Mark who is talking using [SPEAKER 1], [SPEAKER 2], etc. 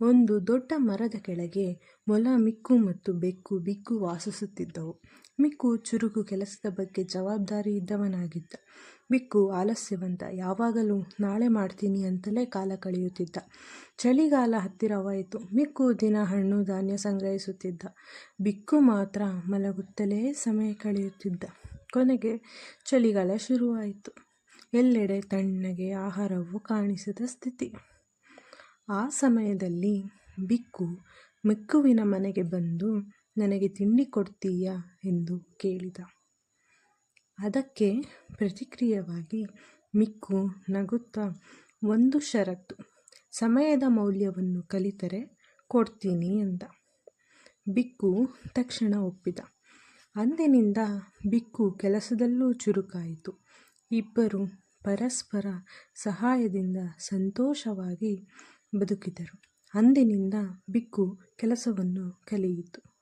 [SPEAKER 1] ಒಂದು ದೊಡ್ಡ ಮರದ ಕೆಳಗೆ ಮೊಲ ಮಿಕ್ಕು ಮತ್ತು ಬೆಕ್ಕು ಬಿಕ್ಕು ವಾಸಿಸುತ್ತಿದ್ದವು. ಮಿಕ್ಕು ಚುರುಕು ಕೆಲಸದ ಬಗ್ಗೆ ಜವಾಬ್ದಾರಿ ಇದ್ದವನಾಗಿದ್ದ. ಬಿಕ್ಕು ಆಲಸ್ಯವಂತ, ಯಾವಾಗಲೂ ನಾಳೆ ಮಾಡ್ತೀನಿ ಅಂತಲೇ ಕಾಲ ಕಳೆಯುತ್ತಿದ್ದ. ಚಳಿಗಾಲ ಹತ್ತಿರವಾಯಿತು. ಮಿಕ್ಕು ದಿನ ಹಣ್ಣು ಧಾನ್ಯ ಸಂಗ್ರಹಿಸುತ್ತಿದ್ದ. ಬಿಕ್ಕು ಮಾತ್ರ ಮಲಗುತ್ತಲೇ ಸಮಯ ಕಳೆಯುತ್ತಿದ್ದ. ಕೊನೆಗೆ ಚಳಿಗಾಲ ಶುರುವಾಯಿತು. ಎಲ್ಲೆಡೆ ತಣ್ಣಗೆ ಆಹಾರವು ಕಾಣಿಸದ ಸ್ಥಿತಿ. ಆ ಸಮಯದಲ್ಲಿ ಬಿಕ್ಕು ಮಿಕ್ಕುವಿನ ಮನೆಗೆ ಬಂದು, ನನಗೆ ತಿಂಡಿ ಕೊಡ್ತೀಯಾ? ಎಂದು ಕೇಳಿದ. ಅದಕ್ಕೆ ಪ್ರತಿಕ್ರಿಯವಾಗಿ ಮಿಕ್ಕು ನಗುತ್ತಾ, ಒಂದು ಷರತ್ತು, ಸಮಯದ ಮೌಲ್ಯವನ್ನು ಕಲಿತರೆ ಕೊಡ್ತೀನಿ ಎಂದ. ಬಿಕ್ಕು ತಕ್ಷಣ ಒಪ್ಪಿದ. ಅಂದಿನಿಂದ ಬಿಕ್ಕು ಕೆಲಸದಲ್ಲೂ ಚುರುಕಾಯಿತು. ಇಬ್ಬರು ಪರಸ್ಪರ ಸಹಾಯದಿಂದ ಸಂತೋಷವಾಗಿ ಬದುಕಿದರು. ಅಂದಿನಿಂದ ಬಿಕ್ಕು ಕೆಲಸವನ್ನು ಕಲಿಯಿತು.